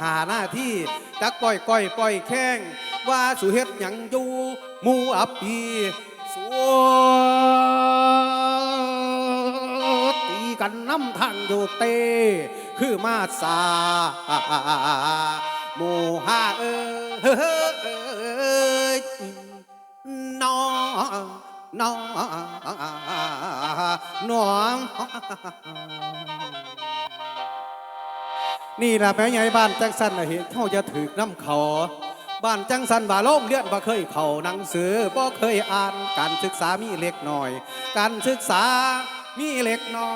หาหน้าที่จักป่อยก้อยปล่อยแข้งว่าสุเฮ็ดหยังอยู่มูอับปีสวตีกันน้ำทางอยู่เต คือมาสาหมู่ห้าเอ้ยน้องน้องน้อง นี่ล่ะแม่ใหญ่บ้านจังสันน่ะเห็นเขาจะถือน้ำเขาบ้านจังสันบ่าโลกเลียนบ่เคยเข้าหนังสือบ่เคยอ่านการศึกษามีเล็กน้อย การศึกษามีเล็กน้อ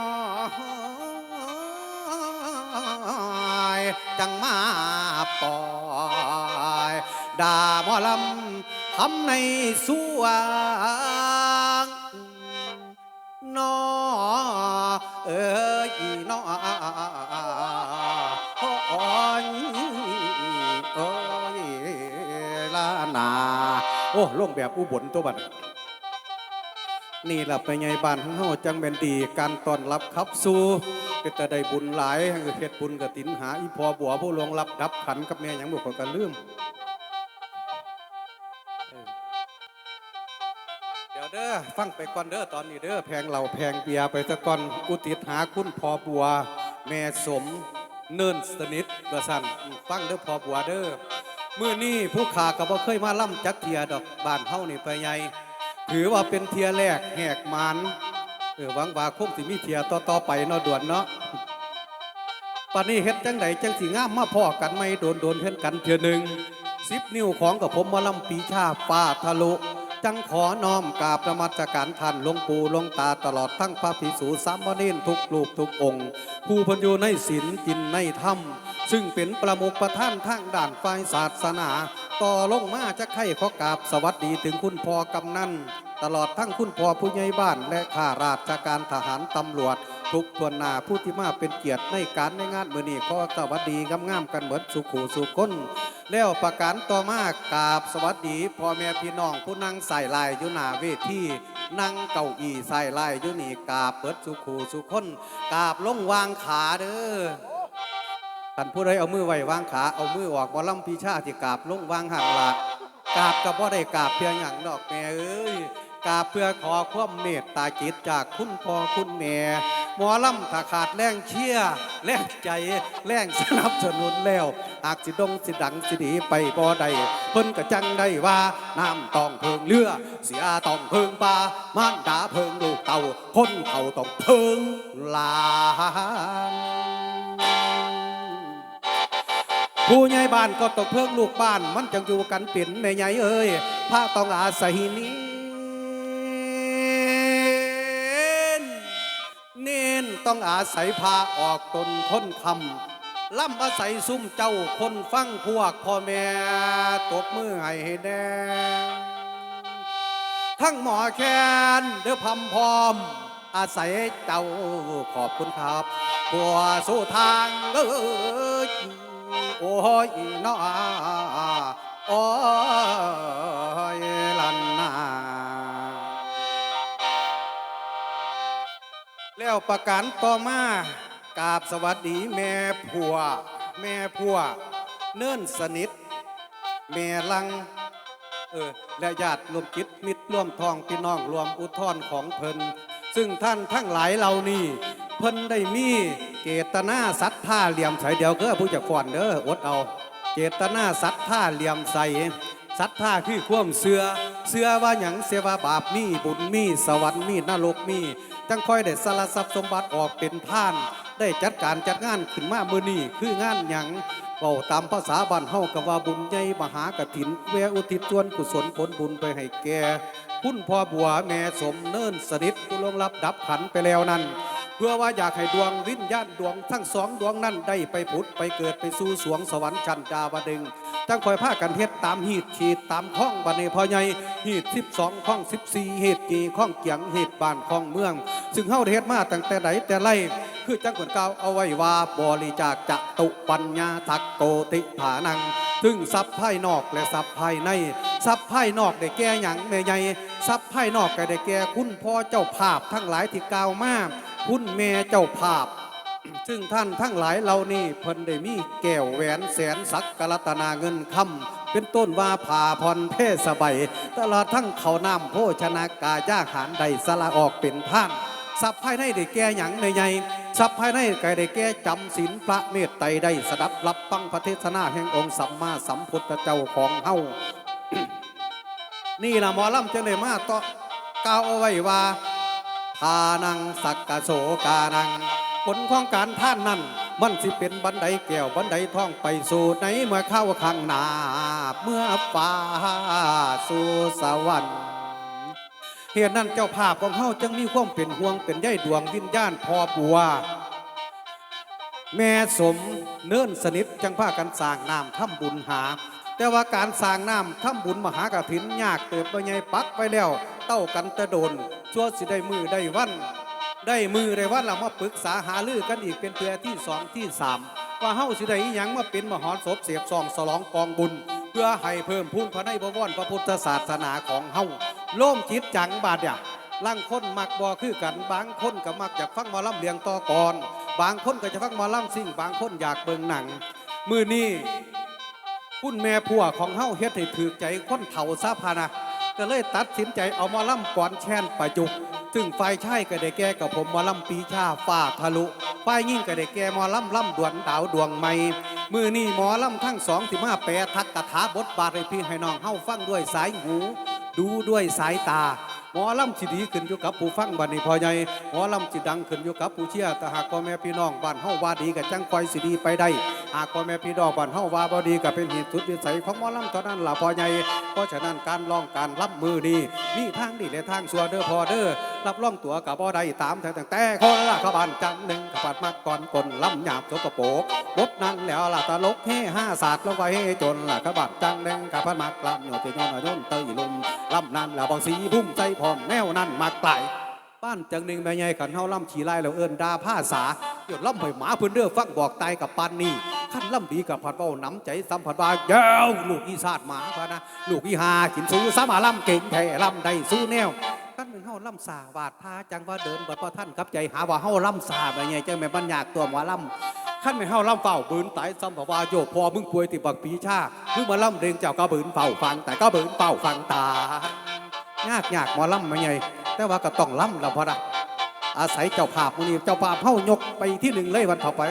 ยจังมาปล่อยด่าหมอลำทำในสวงนอเอ้ย โอ้ลงแบบอุบลตัวบัดนี่หล่ะไปไงบ้านของเฮาจังเป็นดีการต้อนรับขับสู่เป็นแต่ได้บุญหลายเฮ็ดบุญกตินหาอีพอบัวผู้ลวงรับดับขันกับแม่หยังบ่ก็กันลืมเดี๋ยวเด้อฟังไปก่อนเด้อตอนนี้เด้อแพงเหล่าแพงเบียไปซะก่อนกูติดหาคุณพอบัว แม่สมเนินสนิทกระสันฟังเด้อพอบัวเด้อ มื่อนี้ผู้ขากับ่เคยมาล่ำจักเทียดอกบานเฮานี่ไปไงถือว่าเป็นเทียแรกแหกมันเออหวังว่าคงสิมีเทียต่อต่อไปเนาะด่วนเนาะปานนี้เฮ็ดจังไดจังสิงามมาพ่อกันไม่โดนโดนเห็นกันเทียหนึ่งสิบนิ้วของกับผมมาล่ำปีชาฟ้าทะลุ จังขอน้อมกราบประมัสการท่านหลวงปู่หลวงตาตลอดทั้งพระภิกษุสามเณรทุกลูกทุกองค์ ผู้พันอยู่ในศีลกินในธรรม ซึ่งเป็นประมุขประท่านทางด่านฝ่ายศาสนา ต่อลงมาจะไข่ขอกราบสวัสดีถึงคุณพ่อกำนันตลอดทั้งคุณพ่อผู้ใหญ่บ้านและข้าราชการทหารตำรวจ ทุกทวนหนาผู้ที่มาเป็นเกียรติในการในงานมือนี้ขอสวัสดีงามๆกันเหมือนสุขูสุคนแล้วประการต่อมากราบสวัสดีพ่อแม่พี่น้องผู้นั่งใส่ลายอยู่หน้าเวทีนั่งเก้าอี้ใส่ลายอยู่นี่กราบเปิดสุขูสุคนกราบลงวางขาเด้อท่านผู้ใดเอามือไว้วางขาเอามือออกบอลำพีชาที่กราบลงวางหักละกราบกับบ่ได้กราบเพียงอย่างดอกแม่เอ้ยกราบเพื่อขอความเมตตาจิตจากคุณพ่อคุณแม่ หมอลำถ้าขาดแรงเชียร์แรงใจแรงสนับสนุนแล้วหากสิดงสิดังสิดีไปบ่ได้เพิ่นก็จังได้ว่าน้ำต้องเพิงเรือ เสียต้องเพิงปลามารดาเพิงลูกเต่าคนเขาต้องเพิงลานผู้ใหญ่บ้านก็ต้องเพิงลูกบ้าน มันจังอยู่กันเป็นแม่ใหญ่เอ้ยพระต้องอาศัยนี้ เน้นต้องอาศัยพาออกตนค้นคำล่ำอาศัยซุ่มเจ้าคนฟังพวกพ่อแม่ตบมือให้แน่ทั้งหมอแคนเด้อพำพร้อม อาศัยเจ้าขอบคุณครับผัวสู่ทางเอ้ยโอ้ยน้อโอ้ย แล้วประการต่อมากราบสวัสดีแม่ผัว แม่ผัว เนิ่นสนิท แม่ลัง เออ และญาติรวมจิตมิตรร่วมทองพี่น้องรวมอุทธรของเพิ่นซึ่งท่านทั้งหลายเหล่านี้เพิ่นได้มีเจตนาสัตท่าเหลี่ยมใสเดียวก็ผู้จักฟอนเด้ออดเอาเจตนาสัตท่าเหลี่ยมใสสัทธาคือความเสือเสือว่าหยังเสียว่าบาปมีบุญมีสวรรค์มีนรกมี จังค่อยได้สารทรัพย์สมบัติออกเป็นท่าน ได้จัดการจัดงานขึ้นมาเมื่อนี้คืองานหยังเป่าตามภาษาบ้านเฮากับว่าบุญใหญ่มหากฐินเวอุทิศส่วนกุศลผลบุญไปให้แก่คุณพ่อบัวแม่สมเนิ่นสนิทผู้ลงรับดับขันไปแล้วนั้น เพื่อว่าอยากให้ดวงวิญญาณดวงทั้งสองดวงนั้นได้ไปผุดไปเกิดไปสู่สวงสวรรค์ชั้นดาวดึงจังคอยพากันเฮ็ดตามหีดขีดตามข้องบันเนพอใหญ่หีดสิบสองข้องสิบสี่เหตุกีข้องเกียงเหตุบ้านข้องเมือง ซึ่งเฮาได้เฮ็ดมาตั้งแต่ไหนแต่ไรคือจังคนเก่าเอาไว้ว่าบริจาคจะตุปัญญาทักโกติผานังซึ่งทรัพย์ภายนอกและทรัพย์ภายในทรัพย์ภายนอกได้แก่หยังแม่ใหญ่ทรัพย์ภายนอกก็ได้แก่คุณพ่อเจ้าภาพทั้งหลายที่กล่าวมา คุณแม่เจ้าภาพ ซึ่งท่านทั้งหลายเหล่านี้เพิ่นได้มีแก้วแหวนแสนสักกรัตนาเงินคำเป็นต้นว่าผ่าพรเพศสบายตลอดทั้งเขาน้ำโภชนากาย่าหารใดสละออกเป็นท่านทรัพย์ภายในได้แก่หยังในใหญ่ทรัพย์ภายในก็ได้แก่จำศีลพระเมตไตรได้สดับรับฟังพระเทศนาแห่งองค์สัมมาสัมพุทธเจ้าของเฮานี่นะหมอลำจังได้มาต่อกล่าวเอาไว้ว่าานังสักกะโสกานัง ผลของการท่านนั้น มันสิเป็นบันไดแก้วบันไดท่องไปสู่ในเมื่อเข้าข้างหนาเมื่อฟ้าสู่สวรรค์เหตุนั้นเจ้าภาพของเฮาจึงมีความเป็นห่วงเป็นใยดวงวิญญาณพอบัวแม่สมเนิ่นสนิทจังพากันสร้างน้ำทำบุญหา แต่ว่าการสร้างน้ำทำบุญมหากถินยากเติบไปไงปักไปแล้ว เต้ากันตะโดนชั่วสิได้มือได้วัน ได้มือได้วันเรามาปรึกษาหาลือกันอีกเป็นเทือที่สองที่สามว่าเฮาสิได้ยังมาเป็นมหรสพเสียบซองสลองกองบุญ เพื่อให้เพิ่มพูนพระในบวรพระพุทธศาสนาของเฮาโล่มจิตจังบาดเนี่ยล่างคนมักบ่คือกันบางคนก็มักอยากฟังมอลำเลียงต่อก่อน บางคนก็จะฟังมอลำซิ่ง บางคนอยากเบิ่งหนัง มือนี้ คุณแม่ผัวของเฮาเฮ็ดให้ถือใจคนเฒ่าซาพานะก็เลยตัดสินใจเอามอลำก่อนแช่นประจุกซึ่งฝ่ายชายก็ได้แก่กับผมมอลำปีชาฝ้าทะลุฝ่ายยิ่งก็ได้แก่มอลำล่ำดวนดาวดวงใหม่มือนี่หมอลำทั้งสองสิมาแปรทักกถาบทบาทให้พี่ให้น้องเฮาฟังด้วยสายหู ดูด้วยสายตา หมอลำสิดีขึ้นอยู่กับผู้ฟังบัดนี้พอใหญ่หมอลำสิดังขึ้นอยู่กับผู้เชี่ยแต่หากพ่อแม่พี่น้องบ้านเฮาว่าดีกับจังคอยสิดีไปได้ หากพ่อแม่พี่น้องบ้านเฮาว่าบ่ดีกับเป็นเหตุสุดวิสัยของหมอลำเท่านั้นล่ะพอใหญ่เพราะฉะนั้นการร้องการรับมือนี้มีทางดีและทางสัวเด้อพอเด้อ รับรองตัวกับบ่ได้ตามแต่แต่แต่คนละขบานจังหนึ่งขบัดมากก่อนกลลำหยาบสกปรกบทนั้นแล้วล่ะตลกเฮห้าศาสตร์ลงไปเฮจนล่ะขบัดจังหนึ่งขบัดมากลำหนียวตีนอนอยนเตยลุมลำนั้นแล้วบางสีพุ่มใจพร้อมแนวนั้นมากไกลบ้านจังหนึ่งแม่ใหญ่ขันเฮาล่ำขี่ไล่แล้วเอิ้นดาผ้าสาหยดล่ำไปหมาเพื่นเด้อฟังบอกตายกับปานนี่ขั้นล่ำดีกับผัดเบ้าน้ำใจสัมผัสว่าเย้าลูกอีสาดหมาพะนะลูกอีหากินสู้สามาล่ำเก่งแท้ล่ำได้สู้แนว หนึ่งเฮาล่ำสาบาดพาจังว่าเดินบัดพ่อท่านกับใจหาว่าเฮาล่ำสาแม่ใหญ่จังแม่บรรยากตัวหมอล่ำขั้นไม่เฮาล่ำเฝ้าบืนตายซ้ำบอกว่าโยกพอมึงป่วยติบักปีชามึงมาล่ำเรงเจ้าก็บืนเฝ้าฟัง แต่ก็บืนเฝ้าฟังตายากยากหมอล่ำแม่ใหญ่แต่ว่าก็ต้องล่ำแล้วพอนะอาศัยเจ้าภาพมื้อนี้เจ้าภาพเฮายกไปที่หนึ่งเลยวันต่อไป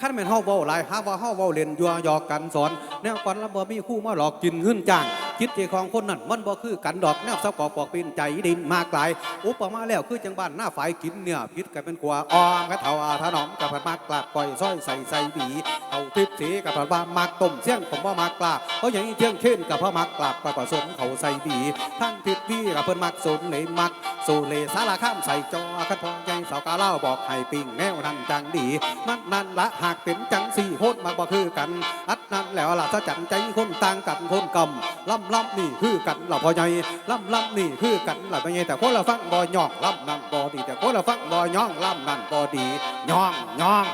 ขั้นแม่นเฮาเว้าหลายหาว่าเฮาเว้าเล่นยัวยอกกันสอนแนวก่อนล้วบ่มีคู่มาหลอกกินขึ้นจ้าง คิดใจของคนนั้นมันบ่คือกันดอกแนวสะกอกปอกปีนใจดินมากหลายอุปมาแล้วคือจังบ้านหน้าฝ่ายกินเนี่ยพิษกันเป็นกว่าออมกะเถาอาถนอมกับผัดมากกลาบก่อยซอยใส่ใส่บีเอาทิพสีกับผัดว่ามากต้มเสี่ยงผมว่ามากกลาบเพราะอย่างนี้เที่ยงเข้นกับพ่อมักกลาบกับผสมเขาใส่บีทั้งทิพพี่กับเพิ่นมักสนเลยมักสูเลสารข้ามใส่จอคันพองใหญ่สาวกาเล่าบอกให้ปิ้งแนวนั้นจังดีมันนั่นละหากเป็นจังสี่โคตรมาบ่คือกัน อัดนั้นแล้วล่ะถ้าจันใจคนต่างกันคนกำล่ำล่ำนี่คือกันล่ะพอใหญ่ล่ำล่ำนี่คือกันล่ะไม่ใช่แต่คนละฟังบ่ย่องล่ำนั่นบ่ดี แต่คนละฟังบ่ย่องล่ำนั่นบ่ดีย่องย่อง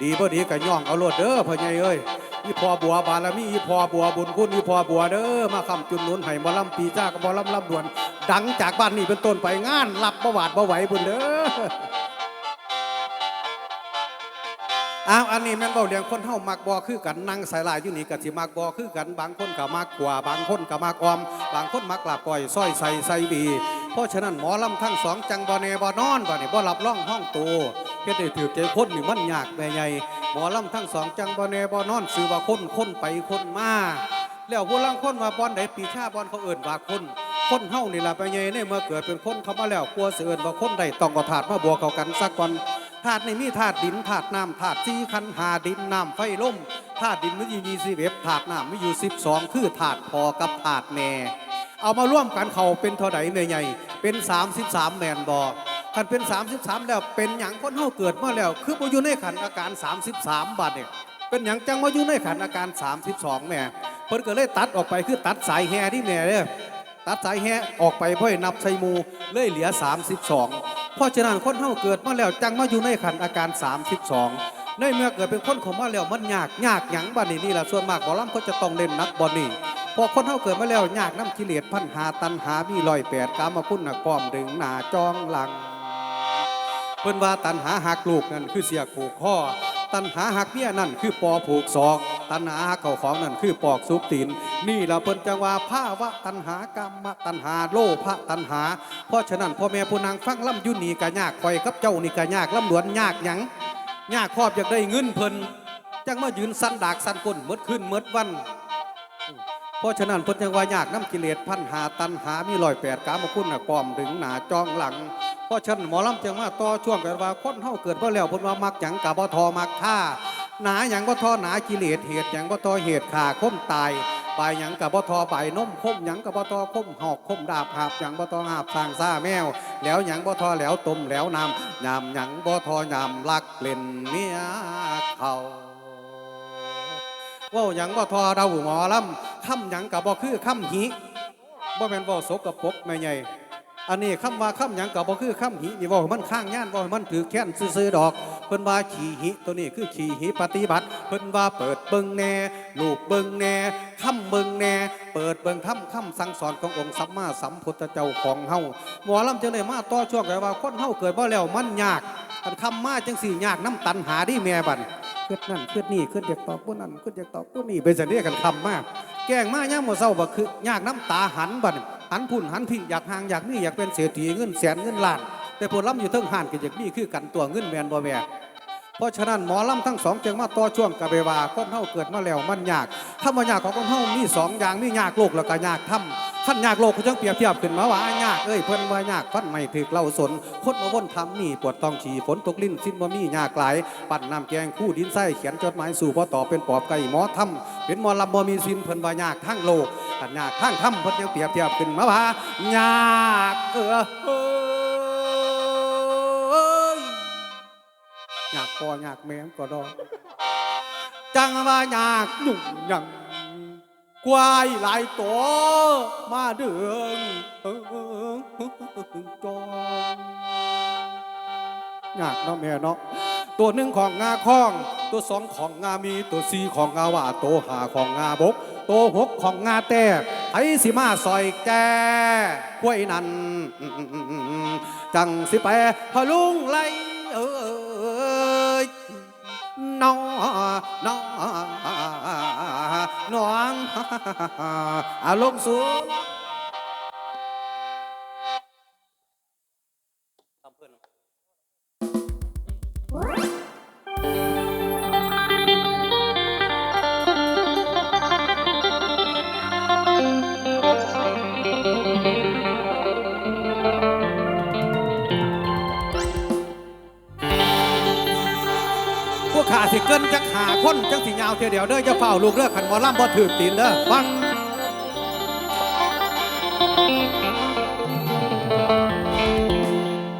ดีบ่ดีก็ย่องเอาโลดเด้อพ่อใหญ่เอ้ยอีพอบัวบารมีอีพอบัวบุญคุณอีพอบัวเด้อมาคำจุนนุนให้หมอลำปีจ้ากับหมอลำลำดวน ดังจากบ้านนี้เป็นต้นไปงานรับประวัติบ่ไหวบุญเด้อ อ้าวอันนี้แม่นเบาเลี้ยงคนเฮามักบ่คือกันนั่งสายลายอยู่นี่ก็สิมักบ่คือกันบางคนก็มักกว่า บางคนก็มักออม บางคนมักลาบก้อยซอยใส่ใส่บีเพราะฉะนั้นหมอลำทั้งสองจังบ่แน่บ่นอนบ่นี่บ่รับร่องห้องโตเฮ็ดให้ถือใจคนนี่มันยากแม่ใหญ่หมอลำทั้งสองจังบ่แน่บ่นอนสื่อว่าคนคนไปคนมาแล้วผู้ลางคนว่าบอนใดปีชาบอนเขาเอิ้นว่าคนคนเฮานี่ล่ะไปใหญ่ในเมื่อเกิดเป็นคนเขามาแล้วกลัวเสิเอิ้นว่าคนใดต้องเอาถาดมาบัวเขากันสักก่อน ถาดนี่มีถาดดินถาดน้ำถาดสี่คันหาดินน้ำไฟลมถาดดินมีอยู่ยี่สิบเอ็ดถาดน้ำมีอยู่สิบสองคือถาดพอกับถาดแม่ เอามาร่วมกันเขาเป็นเท่าใดแม่ใหญ่ เป็น33แมนบอคันเป็น33แล้วเป็นหยังคนเฮาเกิดมาแล้ว คือมาอยู่ในขันอาการ33บสามบาทเนี่ยเป็นหยังจังมาอยู่ในขันอาการ32แม่เพิ่นก็เลยตัดออกไปคือตัดสายแฮที่แม่เด้อตัดสายแฮออกไปเพื่อนับใส่มูเลยเหลือ 32 เพราะฉะนั้นคนเฮาเกิดมาแล้วจังมาอยู่ในขันอาการ 32 ในเมื่อเกิดเป็นคนของมาแล้วมันยากยากหยังบ้านนี้นี่แหละส่วนมากบอลำก็จะต้องเล่นนักบอลนี่พอคนเฮาเกิดมาแล้วยากน้ำกิเลสพันหาตันหามีลอยแปดกามาพุ่นหนักพร้อมดึงหนาจองหลังเพิ่นว่าตันหาหักลูกนั่นคือเสียกผูกข้อตันหาหักเมียนั่นคือปอผูกศอก ตันหาหักเข่าของนั่นคือปอกซุปตีนนี่ละเพิ่นจังว่าผ้าวะตันหากรรมตันหาโลภะตันหา เพราะฉะนั้นพ่อแม่ผู้นางฟังล่ำยุนีกะยากคอยกับเจ้านี่กะยากล่ำหลวนยากหยังยากครอบอยากได้เงินเพิ่นจังมายืนสันดากสันก้นเมดขึ้นเมดวัน เพราะฉะนั้นเพิ่นจังว่ายากน้ำกิเลสพันหาตันหามีรอยแปดกามคุณน่ะกอมถึงหนาจองหลัง เพราะฉะนั้นหมอลำจังว่าต่อช่วงกันว่าคนเฮาเกิดมาะแล้วเพิ่นว่ามักหยังกะบ่ทอมักฆ่า หนาหยังบ่ทอหนากิเลสเหตุหยังบ่ทอเหตุฆ่าคนตายปลายหยังกะบ่ทอใบนมคมหยังกะบ่ทอคมหอกคมดาบหาบหยังบ่ทอหาบสร้างซ่าแมว แล้วหยังบ่ทอแล้วต้มแล้วนำยำหยังบ่ทอยำลักเล่นเมียเขาว่าหยังบ่ทอเราหมอลำคำหยังกับบ่คือคำหิบ่แม่นเว่สกปรกแม่ใหญ่อันนี้คำว่าคำหยังกับบ่คือคำหินี่ว่ามันข้างย่านเว่ามันถือแค้นซื่อๆดอก พิ่นว่าขี่หิตัวนี้คือขี่หิปฏิบัติ เพิ่นว่าเปิดเบิ่งแน่ลูกเบิ่งแน่คำเบิ่งแน่เปิดเบิ่งทำคำสั่งสอนขององค์สัมมาสัมพุทธเจ้าของเฮาหมอลำจังได้มาต่อช่วงไว้ว่าคนเฮาเกิดมาแล้วมันยากอันคำมาจังสี่ยากน้ำตันหาดิแม่บัดเกิดนั่นเกิดนี่เกิดอยากตอบผู้นั้นเกิดอยากตอบผู้นี้เป็นสันเดียกันคำมาก แกล้งมาย่ามมาเศร้าบักคือยากน้ำตาหันบัดหันพุ่นหันพี่อยากหางอยากนี่อยากเป็นเศรษฐีเงินแสนเงินล้าน แต่พวกล้ำอยู่ทั้งห่านก็อยากนี่คือกันตัวเงินแมนบ่แม่ เพราะฉะนั้นหมอลำทั้งสองจึงมาต่อช่วงกะเบวาคนเฮาเกิดมาแล้วมันยากถ้ามายากของคนเฮามีสองอย่างมียากโลกแล้วก็ยากถ้ำขั้นยากโลกเขาจังเปรียบเทียบขึ้นมาว่ายากเอ้ยเพิ่นว่ายากฟันไม่ถึกเล่าสนคนมาวนทำนี่ปวดต้องฉี่ฝนตกลิ้นสิ้นบ่มียากหลาย ปั่นน้ำแกงคู่ดินไส้เขียนจดหมายสู่พ่อต่อเป็นปอบไก่หมอทำเป็นหมอลำบ่มีสิ้นเพิ่นว่ายากทั้งโลกอันยากทั้งถ้ำเพิ่นยังเปรียบเทียบขึ้นมาว่ายากเออ พอยากแม่ก็ดอกจังว่ายากหนุ่มยังควายหลายตัวมาเดืองเอิงอยากเนาะแม่เนาะตัวหนึ่งของงาคอง ตัวสองของงามีตัวสี่ของงาว่าตัวหาของงาบก ตัวหกของงาแต้ไผสิมาซอยแกกล้วยนั่นจังสิไปพะลุงไลเอ้ย น้องน้องน้องอารมณ์สูงทำเพื่อน สิเกินจักหาคนจังสิยาวเทียวเดียวเด้อจะเฝ้าลูกเด้อขันหมอลำบ่ถือตีนเด้อฟัง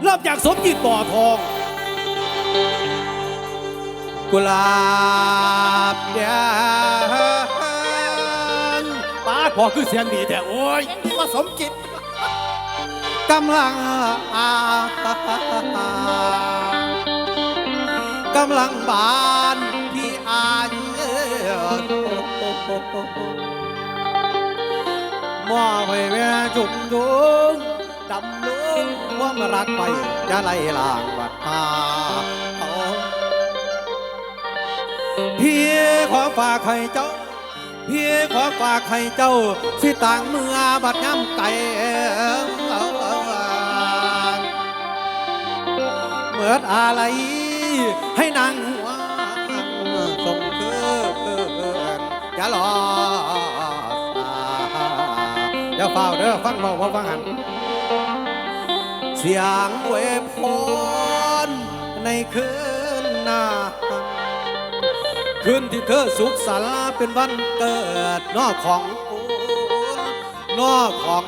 เริ่มจากสมจิตบ่อทอง กุหลาบแดงป้าดพอคือเสียงดีแต่โอ้ยว่าสมจิตกำลัง กำลังบานที่อายมอบให้แม่จุ่มจุ่มดำลุงว่ามรักไปจะไล่ลางบัดหาพี่ขอฝากให้เจ้า พี่ขอฝากให้เจ้าสิต่างเมื่อบัดย้ำไก่เมื่ออะไร ให้นางหัวส่งเกินอย่ารอสาอย่าเฝ้าเด้อฟังบอกว่าฟังหันเสียงเวพรในคืนหน้าคืนที่เธอสุขสันเป็นวันเกิดนอกของนอกของ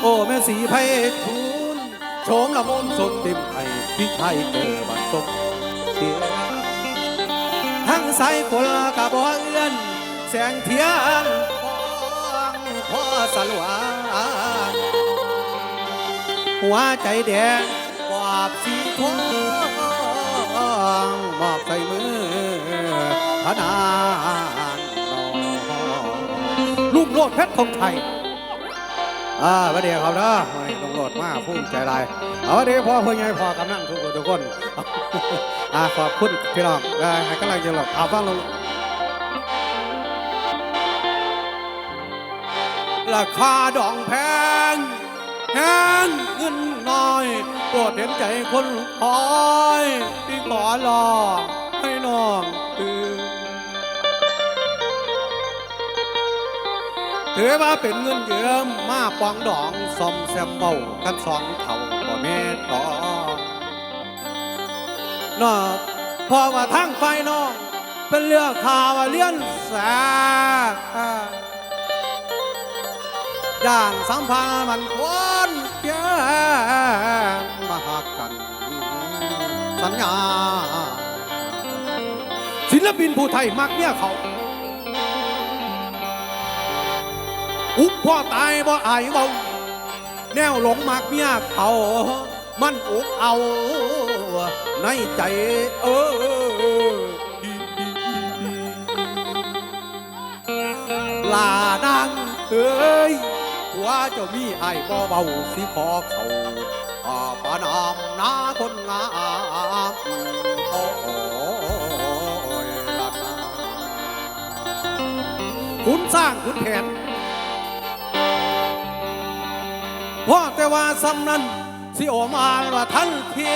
โอ้แม่สีไพฑูรย์ โฉมละมุนสดเต็มไทยพี่ชัยเจอบัดสมเทียทั้งสายฝนกะบ่เอื้อน แสงเทียนพองพ่อสลวงหัวใจแดงกวาบสีทองมอบใส่มือพนางรุ่งโรดเพชรทองไทยอ่าวันเดี๋ยวครับเนาะ วันนี้ตำรวจมาภูมิใจไรเอาวันนี้พ่อเพื่อนไงพ่อกำนันทุกคนทุกคนอ่าขอบคุณพี่น้องได้ให้กำลังใจเราเอาฟังลงราคาดองแพงแพงเงินน้อยโปรดเห็นใจคนคอยที่ขอรอให้น้องตื่น ถือว่าเป็นเงินเยืมมาปองดองซอมแซมเบากันสองเท่าบ่แม่ต่อเนาะพอว่าทั้งไฟนองเป็นเรื่องข่าว่าเลี้ยนแสย่างสัมพันธ์มันควรแจ้งมาหากัน สัญญาศิลปินผู้ไทยมักเนี่ยเขา อุบพ่อตายบ่อายเบาแนวหลงมากเมียเขามันอุกเอา ในใจเออลานางเอ้ยว่าเจ้ามีไอ้บ่เบาสิขอเขาอาปานามนาคนงามโอ้ยลานาคุณสร้างคุณแผน พราแต่ว่าสำนั้นสิโอมานว่าทันที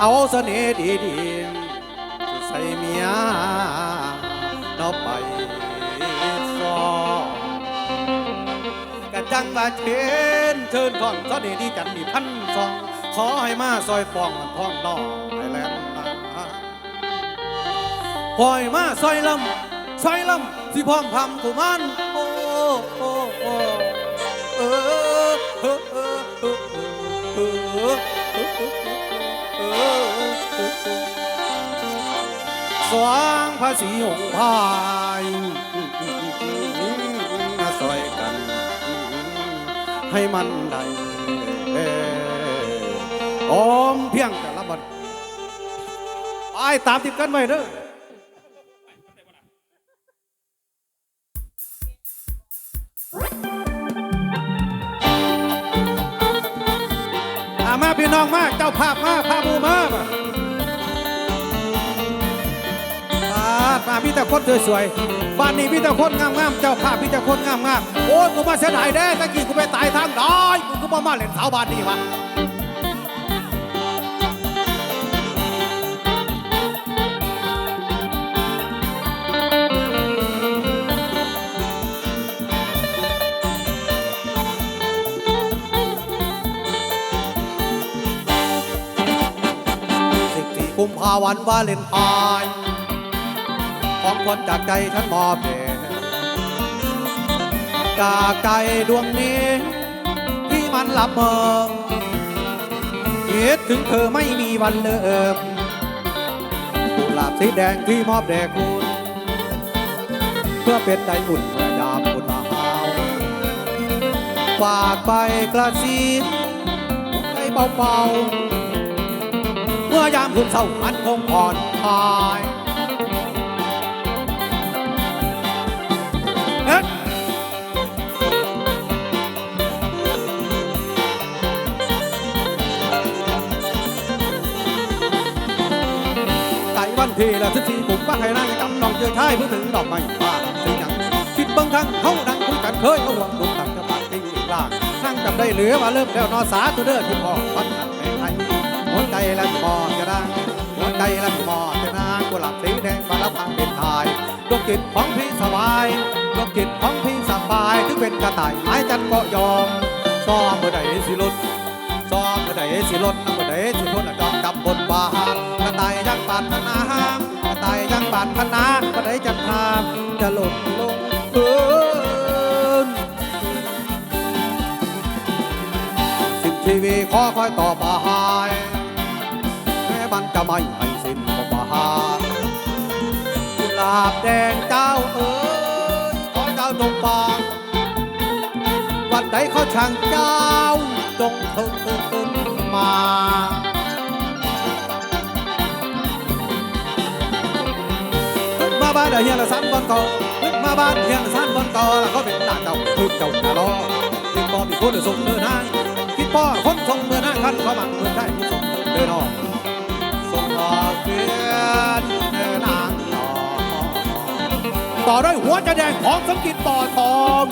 เอาเสน่ห์ดีๆใส่เมียเนาไปซองกะจังว่าเชิญเชิญท่องเสน่ห์ดีจันมีพันสอง ขอให้มาซอยปองมันท้องนองให้แลนมาปล่อยมาซอยลำซอยลำ สิพร้อมพำกุมันโอ้โอ้โอ้เออเออเออเออเออเออเออสวางภาษีองพายซอยกัน ให้มันได้อมเพียงแต่ละบัดไปตามติดกันไว้เด้อ องมาก เจ้าภาพมาภาพบูมามาปาตาพี่ตะคนสวยๆบ้านนี้พี่ตะคนงามๆเจ้าภาพพี่ตะคนงามๆโอ้ยกูมาเสียดายแด้ตะกี้กูไปตายทางดอยกูก็มามาเล่นสาวบ้านนี้วะ วันวาเลนไทน์ของคนจากใจฉันมอบเดจากใจดวงนี้ ที่มันหลับเมอคิดถึงเธอไม่มีวันเลิมกุหลาบสีแดงที่มอบแด่คุณ เพื่อเป็นไดอุ่นเมื่อยามคุณมาหาวฝากไปกระซีให้เบาๆ เมื่อยามคุณเศร้ามันคงอ่อนคลายเอ๊ะไต่วันทีละทุกทีผมว่าให้นั่งจำลองเจอชายผู้ถึงดอกไม้ฟ้าถึงหยังคิดเบางครั้งเขาดังคุยกันเคยเอาหวังดุตักจะปากติ้งอีกล่างนั่งจำได้เหลือมาเริ่มแล้วนอสาตัวเด้อที่พ่อพันหัน หัวใจและมอจะดังหัวใจและมอจะนางกุหลาบสีแดงฟ้าพังเป็นทายดวงจิตของพี่สบายดวงจิตของพี่สบายถึงเป็นกระต่ายหมายจันก็ยอมซ้อมเมื่อใดสิลดซ้อมเมื่อใดสิลดเมื่อใดสิลดจองจับบนบานกระต่ายยังปานพนากระต่ายยังปานพนาเมื่อใดจะทามจะหล่นลงเอินสิ่งชีวิตขอคอยต่อไป ฟันจะไม่ให้สิ้นบาหากุลาบแดงเจ้าเอ๋ยขอเจ้าจงบางวันใดเขาช่างเจ้าจงเถิดขึ้นมามาบ้านเฮียละสามวันก่อนมาบ้านเฮียละสามวันก่อแล้วก็เป็นตาเจ้าคือเจ้าตาล้อคิดป้อมีคนส่งเดินทางคิดพ่อคนส่งเดินทางขันเขามันเมือนได้ส่งเดินออก เกลือนเดินนางต่อ ต่อด้วยหัวจะแดงของสมกิจต่อทอง